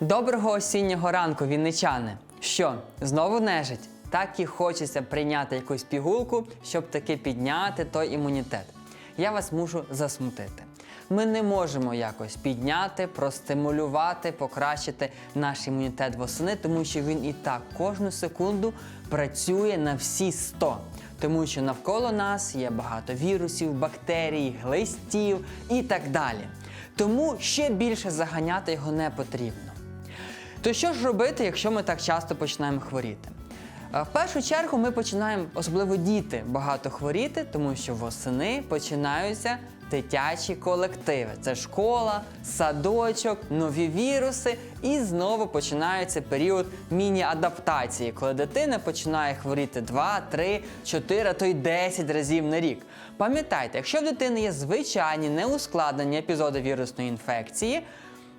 Доброго осіннього ранку, вінничани! Що, знову нежить? Так і хочеться прийняти якусь пігулку, щоб таки підняти той імунітет. Я вас мушу засмутити. Ми не можемо якось підняти, простимулювати, покращити наш імунітет восени, тому що він і так кожну секунду працює на всі 100. Тому що навколо нас є багато вірусів, бактерій, глистів і так далі. Тому ще більше заганяти його не потрібно. То що ж робити, якщо ми так часто починаємо хворіти? Е, В першу чергу ми починаємо, особливо діти, багато хворіти, тому що восени починаються дитячі колективи. Це школа, садочок, нові віруси, і знову починається період міні-адаптації, коли дитина починає хворіти 2, 3, 4, а то й 10 разів на рік. Пам'ятайте, якщо в дитини є звичайні неускладнені епізоди вірусної інфекції,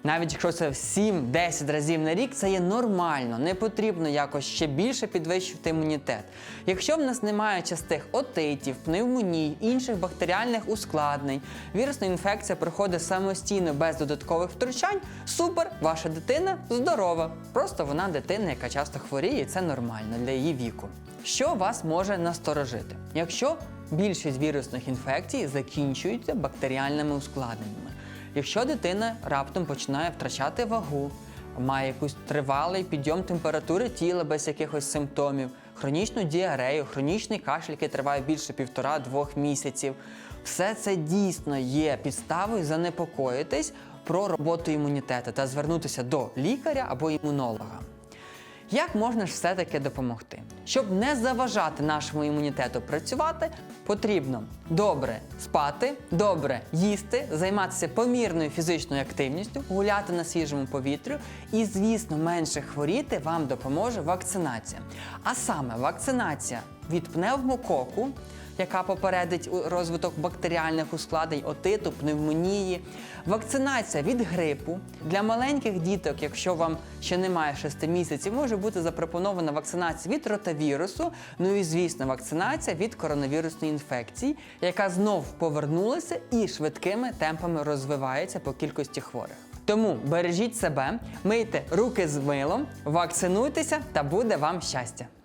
навіть якщо це 7-10 разів на рік, це є нормально, не потрібно якось ще більше підвищувати імунітет. Якщо в нас немає частих отитів, пневмоній, інших бактеріальних ускладнень, вірусна інфекція проходить самостійно без додаткових втручань, супер, ваша дитина здорова. Просто вона дитина, яка часто хворіє, і це нормально для її віку. Що вас може насторожити? Якщо більшість вірусних інфекцій закінчуються бактеріальними ускладненнями. Якщо дитина раптом починає втрачати вагу, має якийсь тривалий підйом температури тіла без якихось симптомів, хронічну діарею, хронічний кашель, який триває більше півтора-двох місяців, все це дійсно є підставою занепокоїтись про роботу імунітету та звернутися до лікаря або імунолога. Як можна ж все-таки допомогти? Щоб не заважати нашому імунітету працювати, потрібно добре спати, добре їсти, займатися помірною фізичною активністю, гуляти на свіжому повітрю і, звісно, менше хворіти вам допоможе вакцинація. А саме вакцинація від пневмококу, яка попередить розвиток бактеріальних ускладнень, отиту, пневмонії, вакцинація від грипу. Для маленьких діток, якщо вам ще немає 6 місяців, може бути запропонована вакцинація від ротавірусу, ну і звісно, вакцинація від коронавірусної інфекції, яка знов повернулася і швидкими темпами розвивається по кількості хворих. Тому бережіть себе, мийте руки з милом, вакцинуйтеся та буде вам щастя!